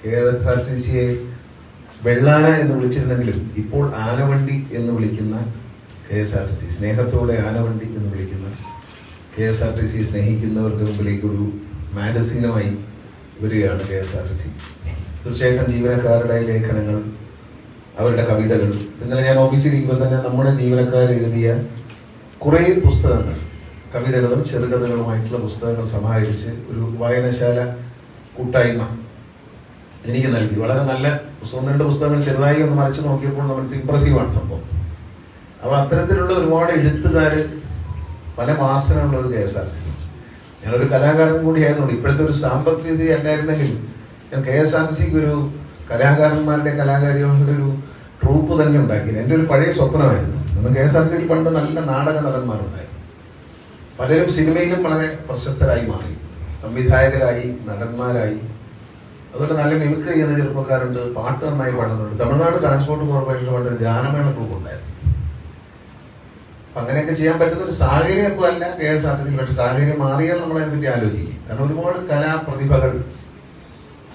K വെള്ളാന എന്ന് വിളിച്ചിരുന്നെങ്കിലും ഇപ്പോൾ ആനവണ്ടി എന്ന് വിളിക്കുന്ന K S R T C സ്നേഹത്തോടെ ആനവണ്ടി എന്ന് വിളിക്കുന്ന K S R T C സ്നേഹിക്കുന്നവർക്ക് മുമ്പിലേക്ക് ഒരു മാഗസീനുമായി വരികയാണ് K S R T C. തീർച്ചയായിട്ടും ജീവനക്കാരുടെ ലേഖനങ്ങൾ അവരുടെ കവിതകൾ ഇന്നലെ ഞാൻ ഓഫീസിലിരിക്കുമ്പോൾ തന്നെ നമ്മുടെ ജീവനക്കാർ എഴുതിയ കുറേ പുസ്തകങ്ങൾ കവിതകളും ചെറുകഥകളുമായിട്ടുള്ള പുസ്തകങ്ങൾ സമാഹരിച്ച് ഒരു വായനശാല കൂട്ടായ്മ എനിക്ക് നൽകി. വളരെ നല്ല പുസ്തകം രണ്ട് പുസ്തകങ്ങൾ ചെറുതായി ഒന്ന് മറിച്ച് നോക്കിയപ്പോൾ നമുക്ക് ഇമ്പ്രസീവാണ് സംഭവം. അപ്പോൾ അത്തരത്തിലുള്ള ഒരുപാട് എഴുത്തുകാർ പല മാസങ്ങളുള്ള ഒരു കെ എസ് ആർ സി ഞാനൊരു കലാകാരൻ കൂടി ആയതുകൊണ്ട് ഇപ്പോഴത്തെ ഒരു സാമ്പത്തിക സ്ഥിതി അല്ലായിരുന്നെങ്കിൽ ഞാൻ കെ എസ് ആർ സിക്ക് ഒരു കലാകാരന്മാരുടെ കലാകാരികളുടെ ഒരു ട്രൂപ്പ് തന്നെ ഉണ്ടാക്കി എന്റെ ഒരു പഴയ സ്വപ്നമായിരുന്നു. നമ്മൾ കെ എസ് ആർ സിയിൽ പണ്ട് നല്ല നാടക നടന്മാരുണ്ടായിരുന്നു പലരും സിനിമയിലും വളരെ പ്രശസ്തരായി മാറി. സംവിധായകരായി നടന്മാരായി. അതുപോലെ നല്ല മിമിക്രി ചെയ്യുന്ന ചെറുപ്പക്കാരുണ്ട് പാട്ട് നന്നായി പാടുന്നുണ്ട് തമിഴ്നാട് ട്രാൻസ്പോർട്ട് കോർപ്പറേഷൻ പണ്ട് ഗാനമേള ഗ്രൂപ്പ് ഉണ്ടായിരുന്നു. അങ്ങനെയൊക്കെ ചെയ്യാൻ പറ്റുന്ന ഒരു സാഹചര്യം ഇപ്പോൾ അല്ല K S R T C പക്ഷേ സാഹചര്യം മാറിയാൽ നമ്മൾ അതിനെപ്പറ്റി ആലോചിക്കും. കാരണം ഒരുപാട് കലാപ്രതിഭകൾ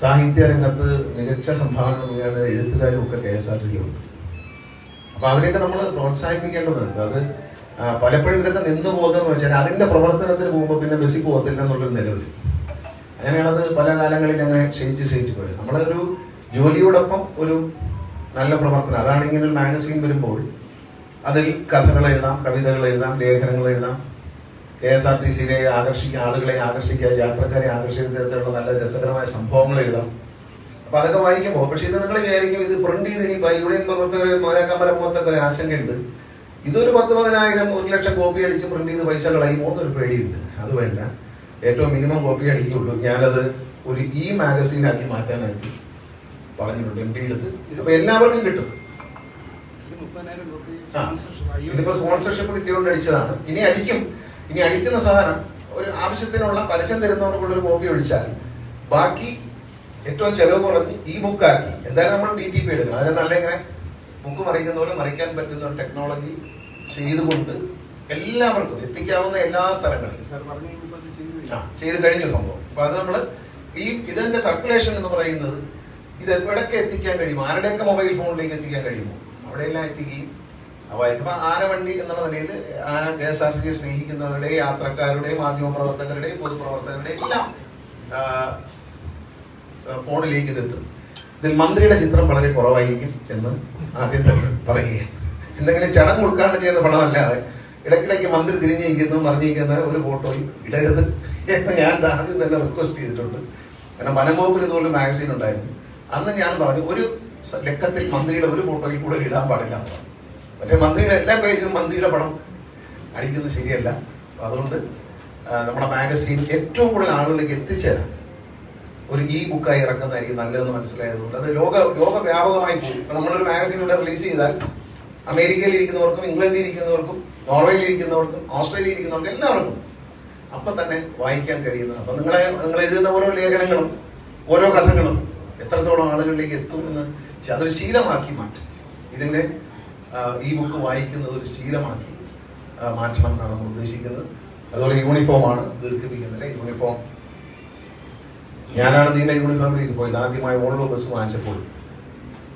സാഹിത്യ രംഗത്ത് മികച്ച സംഭാവന നൽകുകയാണ് എഴുത്തുകാരും ഒക്കെ കെ എസ് ആർ ടി സിയിലുണ്ട് അപ്പൊ അവരെയൊക്കെ നമ്മൾ പ്രോത്സാഹിപ്പിക്കേണ്ടതുണ്ട്. അത് പലപ്പോഴും ഇതൊക്കെ നിന്ന് പോകുന്നതെന്ന് വെച്ചാൽ അതിന്റെ പ്രവർത്തനത്തിന് പോകുമ്പോൾ പിന്നെ ബസ്സിൽ പോകത്തില്ല എന്നുള്ളൊരു നിലവിൽ. അങ്ങനെയാണത് പല കാലങ്ങളിൽ അങ്ങനെ ക്ഷയിച്ച് ക്ഷയിച്ച് പോയത് നമ്മളൊരു ജോലിയോടൊപ്പം ഒരു നല്ല പ്രവർത്തനം അതാണ് ഇങ്ങനെ ഒരു മാഗസീൻ വരുമ്പോൾ അതിൽ കഥകൾ എഴുതാം കവിതകൾ എഴുതാം ലേഖനങ്ങൾ എഴുതാം. കെ എസ് ആർ ടി സിയിലെ ആകർഷിക്കുക ആളുകളെ ആകർഷിക്കുക യാത്രക്കാരെ ആകർഷിക്കുന്ന നല്ല രസകരമായ സംഭവങ്ങൾ എഴുതാം. അപ്പം അതൊക്കെ വായിക്കുമ്പോൾ പക്ഷേ ഇത് നിങ്ങൾ വിചാരിക്കും ഇത് പ്രിന്റ് ചെയ്ത് ഇനി യൂണിയൻ പ്രവർത്തകർ മോനക്കമ്പല പോലത്തെ ഒരു ആശങ്കയുണ്ട്. ഇതൊരു പത്ത് പതിനായിരം ഒരു ലക്ഷം കോപ്പി അടിച്ച് പ്രിന്റ് ചെയ്ത് പൈസ കളയുമോ എന്നൊരു പേടിയുണ്ട്. അത് വേണ്ട. ഏറ്റവും മിനിമം കോപ്പി അടിക്കുള്ളൂ ഞാനത് ഒരു ഈ മാഗസീനാക്കി മാറ്റാനായിട്ട് പറഞ്ഞിട്ടുണ്ട് എം എടുത്ത്. ഇതിപ്പോ എല്ലാവർക്കും കിട്ടും. ഇതിപ്പോ സ്പോൺസർഷിപ്പ് കിട്ടിയോണ്ട് അടിച്ചതാണ്. ഇനി അടിക്കും. ഇനി അടിക്കുന്ന സാധനം ഒരു ആവശ്യത്തിനുള്ള പരസ്യം തരുന്നവർക്കുള്ള ഒരു കോപ്പി ഒഴിച്ചാൽ ബാക്കി ഏറ്റവും ചെലവ് കുറഞ്ഞ് ഈ ബുക്കാക്കി എന്തായാലും നമ്മൾ ഡി ടി പി എടുക്കണം. അതിനെ നല്ല ഇങ്ങനെ ബുക്ക് മറിക്കുന്ന പോലെ മറിക്കാൻ പറ്റുന്ന ഒരു ടെക്നോളജി ചെയ്തുകൊണ്ട് എല്ലാവർക്കും എത്തിക്കാവുന്ന എല്ലാ സ്ഥലങ്ങളിലും ആ, ചെയ്ത് കഴിഞ്ഞു സംഭവം. അപ്പൊ അത് നമ്മൾ ഈ ഇതിന്റെ സർക്കുലേഷൻ എന്ന് പറയുന്നത് ഇത് എവിടൊക്കെ എത്തിക്കാൻ കഴിയും ആരുടെയൊക്കെ മൊബൈൽ ഫോണിലേക്ക് എത്തിക്കാൻ കഴിയുമോ? അവിടെയെല്ലാം എത്തിക്കുകയും വായിക്കുമ്പോൾ ആനവണ്ടി എന്നുള്ള നിലയിൽ ആന കെ എസ് ആർ സി സ്നേഹിക്കുന്നവരുടെ യാത്രക്കാരുടെ മാധ്യമപ്രവർത്തകരുടെ പൊതുപ്രവർത്തകരുടെ എല്ലാം ആ, ആ, ഫോണിലേക്ക് ഇതെത്തും ഇതിൽ മന്ത്രിയുടെ ചിത്രം വളരെ കുറവായിരിക്കും എന്ന് ആദ്യം പറയുകയാണ്. എന്തെങ്കിലും ചടങ്ങ് ഉൾക്കാണ്ട് ചെയ്യുന്ന പടമല്ലാതെ ഇടയ്ക്കിടയ്ക്ക് മന്ത്രി തിരിഞ്ഞിരിക്കുന്നു മറിഞ്ഞിരിക്കുന്ന ഒരു ഫോട്ടോയും ഇടരുത്. എന്ന് ഞാൻ ആദ്യം തന്നെ റിക്വസ്റ്റ് ചെയ്തിട്ടുണ്ട്. കാരണം വനംവകുപ്പിൽ ഇതുപോലെ മാഗസീൻ ഉണ്ടായിരുന്നു. അന്ന് ഞാൻ പറഞ്ഞു ഒരു ലക്കത്തിൽ മന്ത്രിയുടെ ഒരു ഫോട്ടോയിൽ കൂടെ ഇടാൻ പാടില്ല എന്ന് പറഞ്ഞു. മറ്റേ മന്ത്രിയുടെ എല്ലാ പേജിലും മന്ത്രിയുടെ പടം അടിക്കുന്നത് ശരിയല്ല. അതുകൊണ്ട് നമ്മുടെ മാഗസീൻ ഏറ്റവും കൂടുതൽ ആളുകളിലേക്ക് എത്തിച്ചേരാൻ ഒരു ഇ ബുക്കായി ഇറക്കുന്നതായിരിക്കും നല്ലതെന്ന് മനസ്സിലായതുകൊണ്ട് അത് ലോക ലോകവ്യാപകമായി പോകും നമ്മളൊരു മാഗസീൻ ഇവിടെ റിലീസ് ചെയ്താൽ അമേരിക്കയിൽ ഇരിക്കുന്നവർക്കും ഇംഗ്ലണ്ടിൽ ഇരിക്കുന്നവർക്കും നോർവേയിൽ ഇരിക്കുന്നവർക്കും ഓസ്ട്രേലിയയിൽ ഇരിക്കുന്നവർക്കും എല്ലാവർക്കും അപ്പൊ തന്നെ വായിക്കാൻ കഴിയുന്നത്. അപ്പൊ നിങ്ങളെ നിങ്ങൾ എഴുതുന്ന ഓരോ ലേഖനങ്ങളും ഓരോ കഥകളും എത്രത്തോളം ആളുകളിലേക്ക് എത്തും എന്ന് അതൊരു ശീലമാക്കി മാറ്റും. ഇതിന്റെ ഈ ബുക്ക് വായിക്കുന്നത് ഒരു ശീലമാക്കി മാറ്റണം എന്നാണ് നമ്മൾ ഉദ്ദേശിക്കുന്നത്. അതുപോലെ യൂണിഫോമാണ് ദീർഘിപ്പിക്കുന്നില്ല. യൂണിഫോം ഞാനാണ് നീണ്ട യൂണിഫോമിലേക്ക് പോയത്. ആദ്യമായി ഓൺലൈൻ ബസ് വാങ്ങിച്ചപ്പോൾ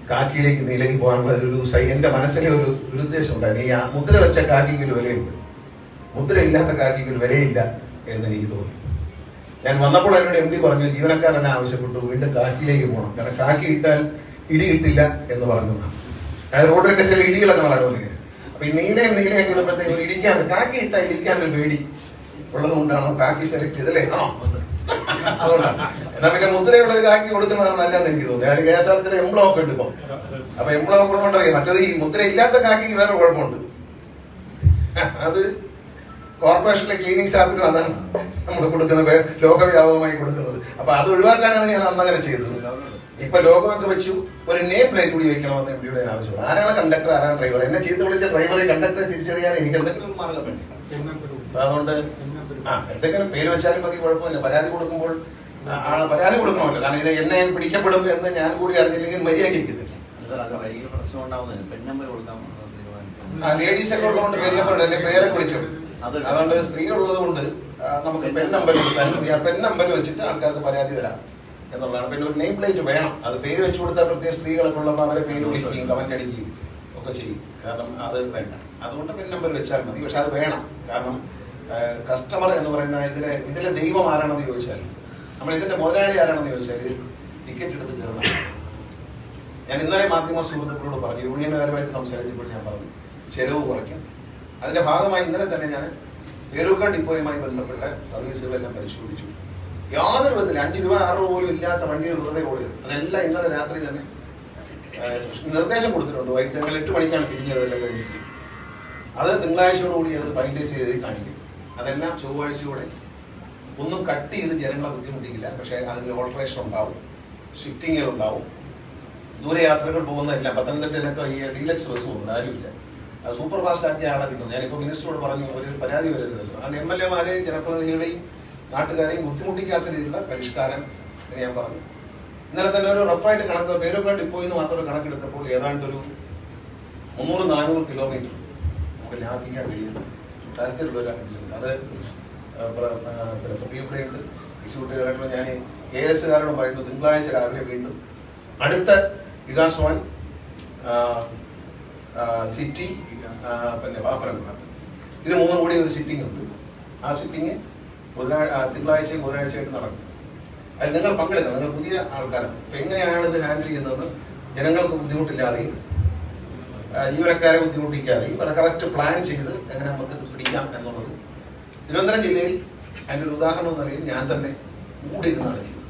കാക്കിയിലേക്ക് നീലേക്ക് പോകാനുള്ള ഒരു എന്റെ മനസ്സിലെ ഒരു ഒരു ഉദ്ദേശം ഉണ്ടായിരുന്നു ഈ മുദ്ര വെച്ച കാക്കിക്ക് വിലയുണ്ട്. മുദ്ര ഇല്ലാത്ത വിലയില്ല എന്ന് എനിക്ക് തോന്നി. ഞാൻ വന്നപ്പോൾ എന്നോട് എം ഡി പറഞ്ഞു ജീവനക്കാരനെ ആവശ്യപ്പെട്ടു. വീണ്ടും കാക്കിയിലേക്ക് പോകണം കാരണം കാക്കി ഇട്ടാൽ ഇടി കിട്ടില്ല എന്ന് പറഞ്ഞു അതായത് റോഡിലൊക്കെ ചില ഇടികളൊക്കെ നടക്കുന്നില്ല അപ്പൊ ഈ നീലയും നീലയൊക്കെ ഇടുമ്പോഴത്തേക്ക് ഇടിക്കാൻ കാക്കി ഇട്ടാൽ ഇടിക്കാൻ ഒരു പേടി ഉള്ളത് കൊണ്ടാണോ കാക്കി സെലക്ട് ചെയ്തല്ലേ അതുകൊണ്ടാണ്. എന്നാ പിന്നെ മുദ്രയുള്ള ഒരു കാക്കി കൊടുക്കുന്നതാണ് നല്ലതെന്ന് എനിക്ക് തോന്നുന്നു. ഞാൻ കെ എസ് ആർ സിയുടെ എംബ്ലം ഒക്കെ ഉണ്ട് ഇപ്പം. അപ്പൊ എംബ്ലം ഒക്കെ കൊണ്ടറിയാം മറ്റേത് ഈ മുദ്ര ഇല്ലാത്ത കാക്കിക്ക് വേറെ കുഴപ്പമുണ്ട്. അത് കോർപ്പറേഷനിലെ ക്ലീനിങ് സ്റ്റാഫിനും അതാണ് നമ്മൾ കൊടുക്കുന്നത് ലോകവ്യാപകമായി കൊടുക്കുന്നത്. അപ്പൊ അത് ഒഴിവാക്കാനാണ് ഞാൻ അന്നങ്ങനെ ചെയ്തത്. ഇപ്പൊ ലോകമൊക്കെ വെച്ചു ഒരു നെയിം പ്ലേറ്റ് കൂടി വെക്കണമെന്ന് എം ഡിയുടെ ആവശ്യമുണ്ട് ആരാണ് കണ്ടക്ടർ ആരാണ് ഡ്രൈവർ എന്നെ ചെയ്ത് വിളിച്ച ഡ്രൈവറെ കണ്ടക്ടറെ തിരിച്ചറിയാൻ എനിക്ക് എന്തെങ്കിലും ഒരു മാർഗം വേണ്ടി? അതുകൊണ്ട് ആ എന്തെങ്കിലും പേര് വെച്ചാലും മതി കുഴപ്പമില്ല. പരാതി കൊടുക്കുമ്പോൾ പരാതി കൊടുക്കണമല്ലോ. കാരണം ഇത് എന്നെ പിടിക്കപ്പെടും എന്ന് ഞാൻ കൂടി അറിഞ്ഞില്ലെങ്കിൽ മര്യാദ ഇരിക്കത്തില്ല. ലേഡീസ് ഒക്കെ ഉള്ളതുകൊണ്ട് പേര് നമ്പർ എന്നെ പേരെ വിളിച്ചു അതുകൊണ്ട് അതുകൊണ്ട് സ്ത്രീകളുള്ളത് കൊണ്ട് നമുക്ക് പെൻ നമ്പർ കൊടുത്താൽ മതി. ആ പെൻ നമ്പർ വെച്ചിട്ട് ആൾക്കാർക്ക് പരാതി തരാം എന്നുള്ളതാണ്. പിന്നെ ഒരു നെയിം പ്ലേറ്റ് വേണം. അത് പേര് വെച്ചു കൊടുത്താൽ പ്രത്യേക സ്ത്രീകളൊക്കെ ഉള്ളപ്പോൾ അവരെ പേര് വിളിക്കുകയും കമന്റ് അടിക്കുകയും ഒക്കെ ചെയ്യും. കാരണം അത് വേണ്ട. അതുകൊണ്ട് പെൻ നമ്പർ വെച്ചാൽ മതി. പക്ഷെ അത് വേണം. കാരണം കസ്റ്റമർ എന്ന് പറയുന്ന ഇതിലെ ഇതിലെ ദൈവം ആരാണെന്ന് ചോദിച്ചാൽ നമ്മൾ ഇതിന്റെ മുതലാളി ആരാണെന്ന് ചോദിച്ചാൽ ഇതിൽ ടിക്കറ്റ് എടുത്ത് കയറുന്ന ഞാൻ ഇന്നലെ മാധ്യമ സുഹൃത്തുക്കളോട് പറഞ്ഞു യൂണിയനുകാരുമായിട്ട് സംസാരിച്ചപ്പോൾ ഞാൻ പറഞ്ഞു ചെലവ് കുറയ്ക്കും. അതിന്റെ ഭാഗമായി ഇന്നലെ തന്നെ ഞാൻ പേരൂക്കാട് ഡിപ്പോയുമായി ബന്ധപ്പെട്ട സർവീസുകളെല്ലാം പരിശോധിച്ചു. യാതൊരു വിധത്തിൽ അഞ്ച് രൂപ ആറ് രൂപ പോലും ഇല്ലാത്ത വണ്ടികൾ വെറുതെ ഓടുകയും അതെല്ലാം ഇന്നലെ രാത്രി തന്നെ നിർദ്ദേശം കൊടുത്തിട്ടുണ്ട്. വൈകിട്ട് ഞങ്ങൾ എട്ട് മണിക്കാണ് ഫില്ല് ചെയ്തതെല്ലാം കഴിഞ്ഞിട്ട്. അത് തിങ്കളാഴ്ചയോടുകൂടി അത് ഫൈനലൈസ് ചെയ്ത് കാണിക്കും. അതെല്ലാം ചൊവ്വാഴ്ചയോടെ ഒന്നും കട്ട് ചെയ്ത് ജനങ്ങളെ ബുദ്ധിമുട്ടിക്കില്ല. പക്ഷേ അതിന് ഓൾട്ടറേഷൻ ഉണ്ടാവും. ഷിഫ്റ്റിങ്ങുകൾ ഉണ്ടാവും. ദൂരയാത്രകൾ പോകുന്നതെല്ലാം. പത്തനംതിട്ടയിലൊക്കെ ഈ ഡീലക്സ് ബസ് പോകുന്നത്. ആരുമില്ല. അത് സൂപ്പർ ഫാസ്റ്റ് ആക്കിയ ആളെ കിട്ടും ഞാനിപ്പോൾ മിനിസ്റ്ററോട് പറഞ്ഞു ഒരു പരാതി വരരുതല്ലോ. അത് എം എൽ എമാരെയും ജനപ്രതിനിധികളെയും നാട്ടുകാരെയും ബുദ്ധിമുട്ടിക്കാത്ത രീതിയിലുള്ള പരിഷ്കാരം എന്ന് ഞാൻ പറഞ്ഞു. ഇന്നലെ തന്നെ ഒരു റഫായിട്ട് കണക്ക് പേരൊക്കെ ഡിപ്പോയിൽ നിന്ന് മാത്രം കണക്കെടുത്തപ്പോൾ ഏതാണ്ട് ഒരു മുന്നൂറ് നാനൂറ് കിലോമീറ്റർ നമുക്ക് ലാഭിക്കാൻ കഴിയുന്ന തരത്തിലുള്ള ഒരു അത് ആ, ആ, പ്രതിയുടെയുണ്ട് എക്സിക്യൂട്ടീവ് ഞാൻ എ എസ് കാരോട് പറയുന്നു തിങ്കളാഴ്ച രാവിലെ വീണ്ടും. അടുത്ത വികാസ് വൺ സിറ്റി പിന്നെ വാപ്പനംകുള ഇത് മൂന്നും കൂടി ഒരു സിറ്റിംഗ് ഉണ്ട്. ആ സിറ്റിംഗ് ബുധനാഴ്ച തിങ്കളാഴ്ചയും ബുധനാഴ്ചയായിട്ട് നടക്കും. അതിൽ നിങ്ങൾ പങ്കെടുക്കണം. നിങ്ങൾ പുതിയ ആൾക്കാരാണ്. അപ്പം എങ്ങനെയാണ് ഇത് ഹാൻഡിൽ ചെയ്യുന്നത്? ജനങ്ങൾക്ക് ബുദ്ധിമുട്ടില്ലാതെയും ജീവനക്കാരെ ബുദ്ധിമുട്ടിക്കാതെയും ഇവരെ കറക്റ്റ് പ്ലാൻ ചെയ്ത് എങ്ങനെ നമുക്ക് പിടിക്കാം എന്നുള്ളത് തിരുവനന്തപുരം ജില്ലയിൽ അതിന്റെ ഒരു ഉദാഹരണം എന്ന് പറയുന്നത് ഞാൻ തന്നെ കൂടി നിന്നാണ് ചെയ്തത്.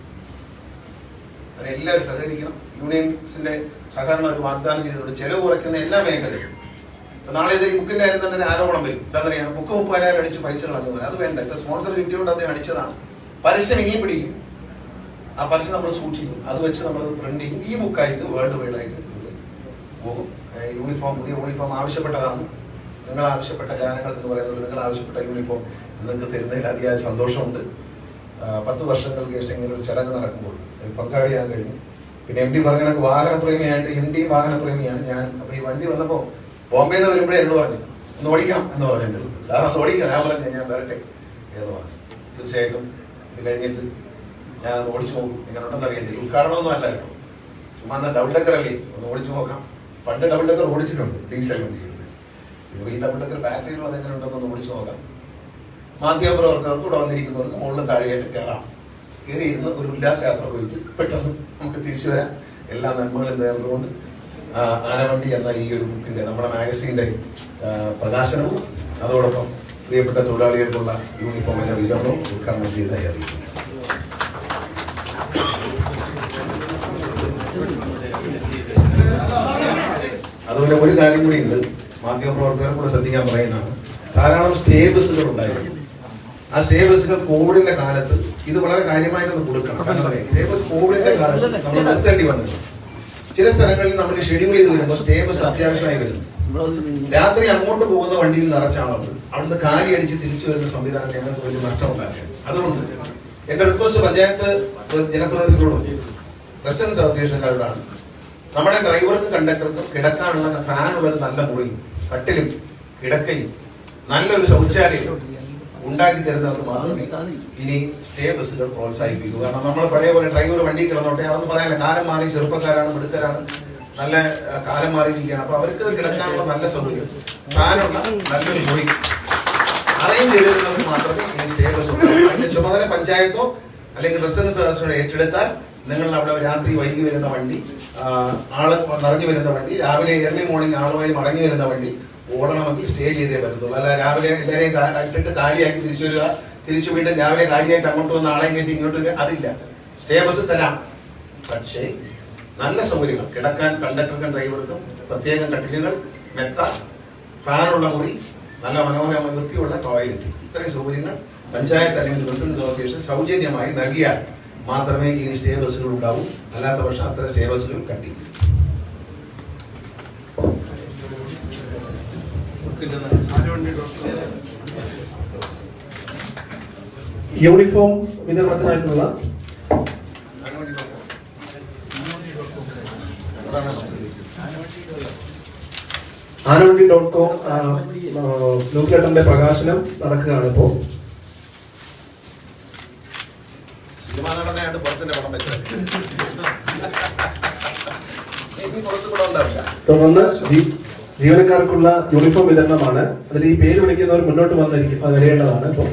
അതിനെല്ലാവരും സഹകരിക്കണം. യൂണിയൻസിന്റെ സഹകരണം ഒരു വാഗ്ദാനം ചെയ്തിട്ടുണ്ട് ചെലവ് കുറയ്ക്കുന്ന എല്ലാ മേഖലയിലും. ഇപ്പൊ നാളെ ഇത് ബുക്കിന്റെ കാര്യം തന്നെ ആരോപണം വരും. എന്താ പറയുക ബുക്ക് മുപ്പതിനായിരം അടിച്ച് പൈസ കളഞ്ഞു അത് വേണ്ട. ഇപ്പൊ സ്പോൺസർ കിട്ടിയോണ്ട് അദ്ദേഹം അടിച്ചതാണ്. പരസ്യം ഇനിയും പിടിക്കും. ആ പരസ്യം നമ്മൾ സൂക്ഷിക്കും. അത് വെച്ച് നമ്മൾ പ്രിന്റ് ചെയ്യും. ഈ ബുക്കായിട്ട് വേൾഡ് വൈഡ് ആയിട്ട് പോകും. യൂണിഫോം പുതിയ യൂണിഫോം ആവശ്യപ്പെട്ടതാണ്. നിങ്ങൾ ആവശ്യപ്പെട്ട ഗാനങ്ങൾ എന്ന് പറയുന്നത് നിങ്ങൾ ആവശ്യപ്പെട്ട യൂണിഫോം നിങ്ങൾക്ക് തരുന്നതിൽ അതിയായ സന്തോഷമുണ്ട്. പത്ത് വർഷങ്ങൾക്ക് ശേഷം ഇങ്ങനെ ഒരു ചടങ്ങ് നടക്കുമ്പോൾ പങ്കാളിയാൻ കഴിഞ്ഞു. പിന്നെ എം ഡി പറഞ്ഞ കണക്ക് വാഹനപ്രേമിയായിട്ട് എം ഡി വാഹനപ്രേമിയാണ്. ഞാൻ അപ്പോൾ ഈ വണ്ടി വന്നപ്പോൾ ബോംബെയിൽ നിന്ന് വരുമ്പോഴേ എന്നോട് പറഞ്ഞു ഒന്ന് ഓടിക്കാം എന്ന് പറഞ്ഞു എന്റെ സാർ അത് ഓടിക്കാം ഞാൻ പറഞ്ഞു ഞാൻ വരട്ടെ എന്ന് പറഞ്ഞു. തീർച്ചയായിട്ടും ഇത് കഴിഞ്ഞിട്ട് ഞാൻ അത് ഓടിച്ചു നോക്കും. എങ്ങനെയുണ്ടെന്ന് അറിയില്ല ഉദ്ഘാടനമൊന്നും അല്ല കേട്ടോ. ചുമ്മാ ഡബിൾ ഡെക്കർ അല്ലേ? ഒന്ന് ഓടിച്ചു നോക്കാം. പണ്ട് ഡബിൾ ഡെക്കർ ഓടിച്ചിട്ടുണ്ട് ഡീസൽ വണ്ടി ഈ ഡബിൾ ഡെക്കർ ബാറ്ററിയുള്ളത് എങ്ങനെ ഉണ്ടെന്ന് ഓടിച്ചു നോക്കാം. മാധ്യമപ്രവർത്തകർക്ക് ഇവിടെ വന്നിരിക്കുന്നവർക്ക് മുകളിലും താഴെയായിട്ട് കയറാം. കയറി ഇരുന്ന് ഒരു ഉല്ലാസയാത്ര പോയിട്ട് പെട്ടെന്ന് നമുക്ക് തിരിച്ചു വരാം. എല്ലാ നന്മകളും നേർന്നുകൊണ്ട് ആനവണ്ടി എന്ന ഈ ഒരു ബുക്കിന്റെ നമ്മുടെ മാഗസീന്റെ പ്രകാശനവും അതോടൊപ്പം പ്രിയപ്പെട്ട തൊഴിലാളികൾക്കുള്ള യൂണിഫോമിന്റെ വിതരണവും ഉദ്ഘാടനം ചെയ്തതായി അറിയിക്കുന്നു അതുപോലെ ഒരു കാര്യം കൂടി ഉണ്ട് മാധ്യമപ്രവർത്തകർ കൂടെ ശ്രദ്ധിക്കാൻ പറയുന്നതാണ്. ധാരാളം സ്റ്റേ ബസ്സുകൾ ഉണ്ടായിരുന്നു ആ സ്റ്റേബിൾസിന് കോവിഡിന്റെ കാലത്ത് ഇത് വളരെ കാര്യമായിട്ടൊന്ന് കൊടുക്കണം. കാരണം പറയാം സ്റ്റേ ബസ് കോവിഡിന്റെ കാലത്ത് നമ്മൾ നിർത്തേണ്ടി വന്നു ചില സ്ഥലങ്ങളിൽ നമ്മൾ ഷെഡ്യൂൾ ചെയ്ത് വരുമ്പോൾ സ്റ്റേബിൾസ് അത്യാവശ്യമായി വരുന്നു. രാത്രി അങ്ങോട്ട് പോകുന്ന വണ്ടിയിൽ നിറച്ച ആളുണ്ട് അവിടുന്ന് കാലി അടിച്ച് തിരിച്ചു വരുന്ന സംവിധാനം ഞങ്ങൾക്ക് വലിയ നഷ്ടമുണ്ടാക്കുക അതുകൊണ്ട് എന്റെ റിക്വസ്റ്റ് പഞ്ചായത്ത് ജനപ്രതിനിധികളോടും റെസിഡൻസ് അസോസിയേഷൻകാരോടാണ് നമ്മുടെ ഡ്രൈവർക്കും കണ്ടക്ടർക്കും കിടക്കാനുള്ള ഫാനുള്ള ഒരു നല്ല മുറിയും കട്ടിലും കിടക്കയും നല്ലൊരു ശൗചാലയം ഉണ്ടാക്കി തരുന്നത് മാത്രമേ ഇനി സ്റ്റേ ബസ്സുകൾ പ്രോത്സാഹിപ്പിക്കൂ. കാരണം നമ്മൾ പഴയ പോലെ ഡ്രൈവർ വണ്ടി കിടന്നോട്ടെ അതൊന്നും പറയാനില്ല. കാലം മാറി ചെറുപ്പക്കാരാണ് മിടുക്കരാണ് നല്ല കാലം മാറിയിരിക്കുകയാണ്. അപ്പൊ അവർക്ക് കിടക്കാനുള്ള നല്ല സൗകര്യം ഫാനുള്ള നല്ലൊരു മുറി അറേഞ്ച് ചെയ്തിരുന്നവർക്ക് മാത്രമേ ഇനി സ്റ്റേ ബസ് അതിന്റെ ചുമതല പഞ്ചായത്തോ അല്ലെങ്കിൽ റെസിഡൻസ് ഏറ്റെടുത്താൽ നിങ്ങൾ അവിടെ രാത്രി വൈകി വരുന്ന വണ്ടി ആൾ നിറഞ്ഞു വരുന്ന വണ്ടി രാവിലെ ഏർലി മോർണിംഗ് ആളുമായി മടങ്ങി വരുന്ന വണ്ടി ഓടണമെങ്കിൽ സ്റ്റേ ചെയ്തേ പറ്റത്തുള്ളൂ. അല്ല രാവിലെ എല്ലാവരെയും ഇട്ടിട്ട് കാലിയാക്കി തിരിച്ചു വരിക. തിരിച്ചു വീണ്ടും രാവിലെ കാലിയായിട്ട് അങ്ങോട്ട് വന്ന് ആളെയും കയറ്റി ഇങ്ങോട്ട് അതില്ല. സ്റ്റേ ബസ് തരാം. പക്ഷേ നല്ല സൗകര്യങ്ങൾ. കിടക്കാൻ കണ്ടക്ടർക്കും ഡ്രൈവർക്കും പ്രത്യേകം കട്ടിലുകൾ മെത്ത ഫാനുള്ള മുറി നല്ല മനോഹരമായ വൃത്തിയുള്ള ടോയ്ലറ്റ് ഇത്രയും സൗകര്യങ്ങൾ പഞ്ചായത്ത് അല്ലെങ്കിൽ റെസിഡൻസ് അസോസിയേഷൻ സൗജന്യമായി നൽകിയാൽ മാത്രമേ ഇനി സ്റ്റേ ബസ്സുകൾ ഉണ്ടാവൂ. അല്ലാത്ത പക്ഷം അത്ര സ്റ്റേ ബസ്സുകൾ കട്ടി യൂണിഫോം വിതരണത്തിനായിട്ടുള്ള ആനവണ്ടി ഡോട്ട് കോം ന്യൂസ് ലെറ്ററിന്റെ പ്രകാശനം നടക്കുകയാണ് ഇപ്പോൾ സിനിമാ നടനായിട്ട് പടം വെച്ചത്. തുടർന്ന് ജീവനക്കാർക്കുള്ള യൂണിഫോം വിതരണമാണ്. അതിൽ ഈ പേര് വിളിക്കുന്നവർ മുന്നോട്ട് വന്നിരിക്കും. അത് വരേണ്ടതാണ് ഇപ്പോൾ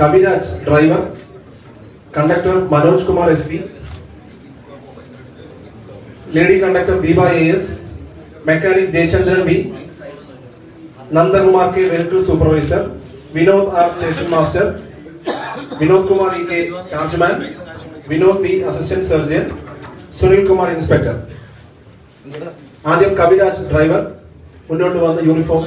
Kaviraj driver conductor Manoj Kumar S P lady conductor Deepa A S mechanic Jayachandran B Nandakumar K vehicle supervisor Vinod R station master Vinod Kumar E K chargeman Vinod B assistant surgeon Sunil Kumar inspector ആദ്യം Kaviraj driver മുന്നോട്ട് വന്ന് uniform